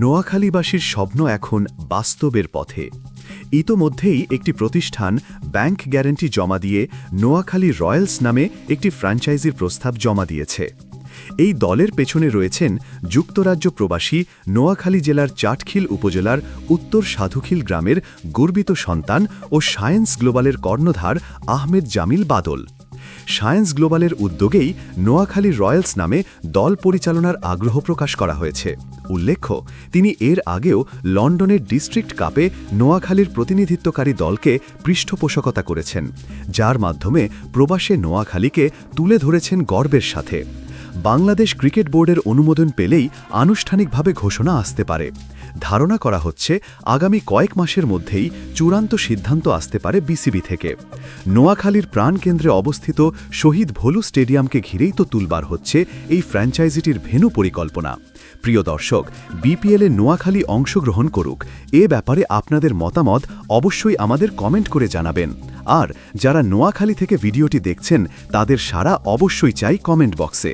নোয়াখালীবাসীর স্বপ্ন এখন বাস্তবের পথে। ইতোমধ্যেই একটি প্রতিষ্ঠান ব্যাংক গ্যারান্টি জমা দিয়ে নোয়াখালী রয়্যালস নামে একটি ফ্র্যাঞ্চাইজির প্রস্তাব জমা দিয়েছে। এই দলের পেছনে রয়েছেন যুক্তরাজ্য প্রবাসী নোয়াখালী জেলার চাটখিল উপজেলার উত্তর সাধুখিল গ্রামের গর্বিত সন্তান ও সায়েন্স গ্লোবালের কর্ণধার আহমেদ জামিল বাদল। সায়েন্স গ্লোবালের উদ্যোগেই নোয়াখালী রয়্যালস নামে দল পরিচালনার আগ্রহ প্রকাশ করা হয়েছে। উল্লেখ্য, তিনি এর আগেও লন্ডনের ডিস্ট্রিক্ট কাপে নোয়াখালীর প্রতিনিধিত্বকারী দলকে পৃষ্ঠপোষকতা করেছেন, যার মাধ্যমে প্রবাসে নোয়াখালীকে তুলে ধরেছেন গর্বের সাথে। বাংলাদেশ ক্রিকেট বোর্ডের অনুমোদন পেলেই আনুষ্ঠানিকভাবে ঘোষণা আসতে পারে। ধারণা করা হচ্ছে, আগামী কয়েক মাসের মধ্যেই চূড়ান্ত সিদ্ধান্ত আসতে পারে বিসিবি থেকে। নোয়াখালীর প্রাণকেন্দ্রে অবস্থিত শহীদ ভোলু স্টেডিয়ামকে ঘিরেই তো তুলবার হচ্ছে এই ফ্র্যাঞ্চাইজিটির ভেনু পরিকল্পনা। প্রিয় দর্শক, বিপিএলে নোয়াখালী অংশগ্রহণ করুক। এ ব্যাপারে আপনাদের মতামত অবশ্যই আমাদের কমেন্ট করে জানাবেন। আর যারা নোয়াখালী থেকে ভিডিওটি দেখছেন, তাদের সারা অবশ্যই চাই কমেন্ট বক্সে।